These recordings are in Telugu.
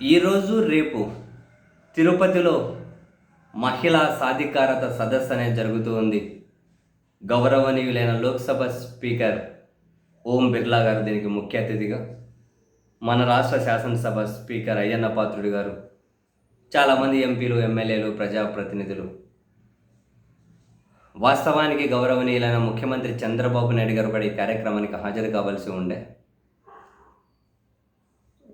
ఈరోజు రేపు తిరుపతిలో మహిళా సాధికారత సదస్సు అనేది జరుగుతూ ఉంది. గౌరవనీయులైన లోక్సభ స్పీకర్ ఓం బిర్లా గారు దీనికి ముఖ్య అతిథిగా మన రాష్ట్ర శాసనసభ స్పీకర్ అయ్యన్న పాత్రుడు గారు చాలామంది ఎంపీలు ఎమ్మెల్యేలు ప్రజాప్రతినిధులు. వాస్తవానికి గౌరవనీయులైన ముఖ్యమంత్రి చంద్రబాబు నాయుడు గారు కూడా ఈ కార్యక్రమానికి హాజరు కావాల్సి ఉండే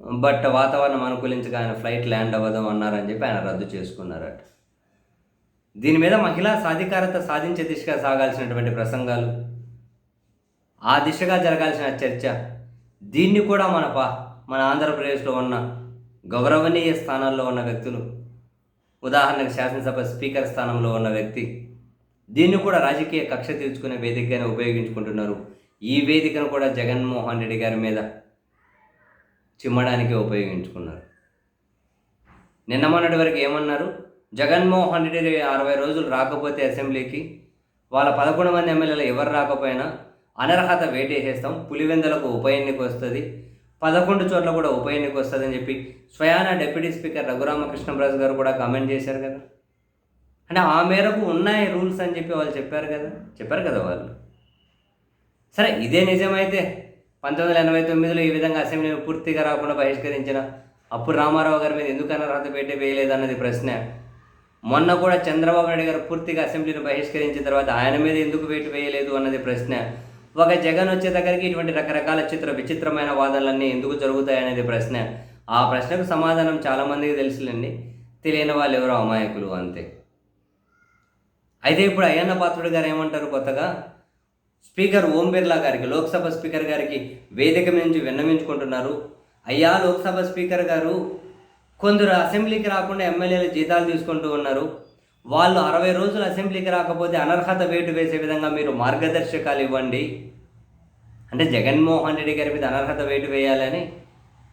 బట్ వాతావరణం అనుకూలించగా ఆయన ఫ్లైట్ ల్యాండ్ అవ్వదాం అన్నారని చెప్పి ఆయన రద్దు చేసుకున్నారట. దీని మీద మహిళా సాధికారత సాధించే దిశగా సాగాల్సినటువంటి ప్రసంగాలు ఆ దిశగా జరగాల్సిన చర్చ దీన్ని కూడా మన పా మన ఆంధ్రప్రదేశ్లో ఉన్న గౌరవనీయ స్థానాల్లో ఉన్న వ్యక్తులు ఉదాహరణకు శాసనసభ స్పీకర్ స్థానంలో ఉన్న వ్యక్తి దీన్ని కూడా రాజకీయ కక్ష తీర్చుకునే వేదికగానే ఉపయోగించుకుంటున్నారు. ఈ వేదికను కూడా జగన్మోహన్ రెడ్డి గారి మీద చిమ్మడానికి ఉపయోగించుకున్నారు. నిన్న మొన్నటి వరకు ఏమన్నారు? జగన్మోహన్ రెడ్డి అరవై రోజులు రాకపోతే అసెంబ్లీకి వాళ్ళ పదకొండు మంది ఎమ్మెల్యేలు ఎవరు రాకపోయినా అనర్హత వేటేసేస్తాం పులివెందులకు ఉప ఎన్నిక వస్తుంది పదకొండు చోట్ల కూడా ఉప ఎన్నిక వస్తుంది అని చెప్పి స్వయాన డిప్యూటీ స్పీకర్ రఘురామకృష్ణరాజు గారు కూడా కామెంట్ చేశారు కదా. అంటే ఆ మేరకు ఉన్నాయి రూల్స్ అని చెప్పి వాళ్ళు చెప్పారు కదా చెప్పారు కదా వాళ్ళు. సరే ఇదే నిజమైతే పంతొమ్మిది వందల ఎనభై తొమ్మిదిలో ఈ విధంగా అసెంబ్లీని పూర్తిగా రాకుండా బహిష్కరించిన అప్పుడు రామారావు గారి మీద ఎందుకు అనర్హత పెట్టి వేయలేదన్నది ప్రశ్న. మొన్న కూడా చంద్రబాబు నాయుడు గారు పూర్తిగా అసెంబ్లీని బహిష్కరించిన తర్వాత ఆయన మీద ఎందుకు వేటు వేయలేదు అన్నది ప్రశ్న. ఒక జగన్ వచ్చే దగ్గరికి ఇటువంటి రకరకాల చిత్ర విచిత్రమైన వాదనలన్నీ ఎందుకు జరుగుతాయనేది ప్రశ్న. ఆ ప్రశ్నకు సమాధానం చాలామందికి తెలుసులేండి. తెలియని వాళ్ళు ఎవరో అమాయకులు అంతే. అయితే ఇప్పుడు అయ్యన్న పాత్రుడు గారు ఏమంటారు కొత్తగా? స్పీకర్ ఓం బిర్లా గారికి లోక్సభ స్పీకర్ గారికి వేదిక నుంచి విన్నవించుకుంటున్నారు. అయ్యా లోక్సభ స్పీకర్ గారు కొందరు అసెంబ్లీకి రాకుండా ఎమ్మెల్యేలు జీతాలు తీసుకుంటూ ఉన్నారు. వాళ్ళు అరవై రోజులు అసెంబ్లీకి రాకపోతే అనర్హత వేటు వేసే విధంగా మీరు మార్గదర్శకాలు ఇవ్వండి. అంటే జగన్మోహన్ రెడ్డి గారి మీద అనర్హత వేటు వేయాలని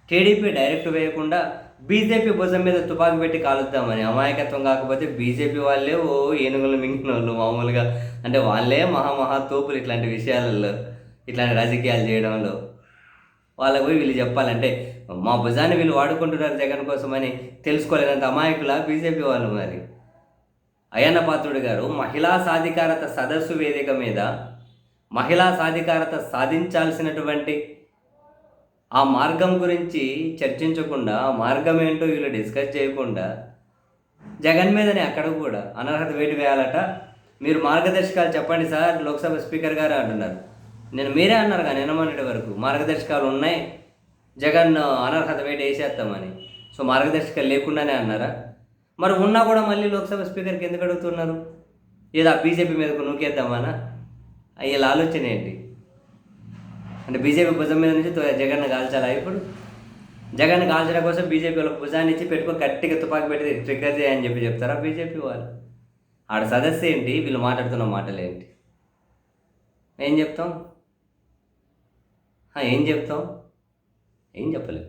టీడీపీ డైరెక్ట్ వేయకుండా బీజేపీ భుజం మీద తుపాకు పెట్టి కాలుద్దామని. అమాయకత్వం కాకపోతే బీజేపీ వాళ్ళే ఓ ఏనుగులు మింగిన వాళ్ళు మామూలుగా. అంటే వాళ్ళే మహా తోపులు ఇట్లాంటి విషయాలలో ఇట్లాంటి రాజకీయాలు చేయడంలో. వాళ్ళకు పోయి వీళ్ళు చెప్పాలంటే మా భుజాన్ని వీళ్ళు వాడుకుంటున్నారు జగన్ కోసమని తెలుసుకోలేనంత అమాయకుల బీజేపీ వాళ్ళు మరి? అయ్యన్న పాత్రుడు గారు మహిళా సాధికారత సదస్సు వేదిక మీద మహిళా సాధికారత సాధించాల్సినటువంటి ఆ మార్గం గురించి చర్చించకుండా ఆ మార్గం ఏంటో వీళ్ళు డిస్కస్ చేయకుండా జగన్ మీదనే అక్కడ కూడా అనర్హత వేటు వేయాలట. మీరు మార్గదర్శకాలు చెప్పండి సార్ లోక్సభ స్పీకర్ గారు అంటున్నారు. నేను మీరే అన్నారు కానీ నిన్నమొన్నటి వరకు మార్గదర్శకాలు ఉన్నాయి జగన్ అనర్హత వేటు వేసేస్తామని. సో మార్గదర్శకాలు లేకుండానే అన్నారా? మరి ఉన్నా కూడా మళ్ళీ లోక్సభ స్పీకర్కి ఎందుకు అడుగుతున్నారు? ఏదో ఆ బీజేపీ మీదకు నూకేద్దామానా? వీళ్ళ ఆలోచన ఏంటి? అంటే బీజేపీ భుజం మీద నుంచి జగన్ కాల్చాలా ఇప్పుడు జగన్ కాల్చడం కోసం బీజేపీ వాళ్ళకి భుజాన్ని ఇచ్చి పెట్టుకో గట్టిగా తుపాకి పెట్టి ట్రిగ్గర్ చేయని చెప్పి చెప్తారా బీజేపీ వాళ్ళు? ఆడ సదస్సు ఏంటి? వీళ్ళు మాట్లాడుతున్న మాటలు ఏంటి? ఏం చెప్తాం? ఏం చెప్తాం? ఏం చెప్పలేదు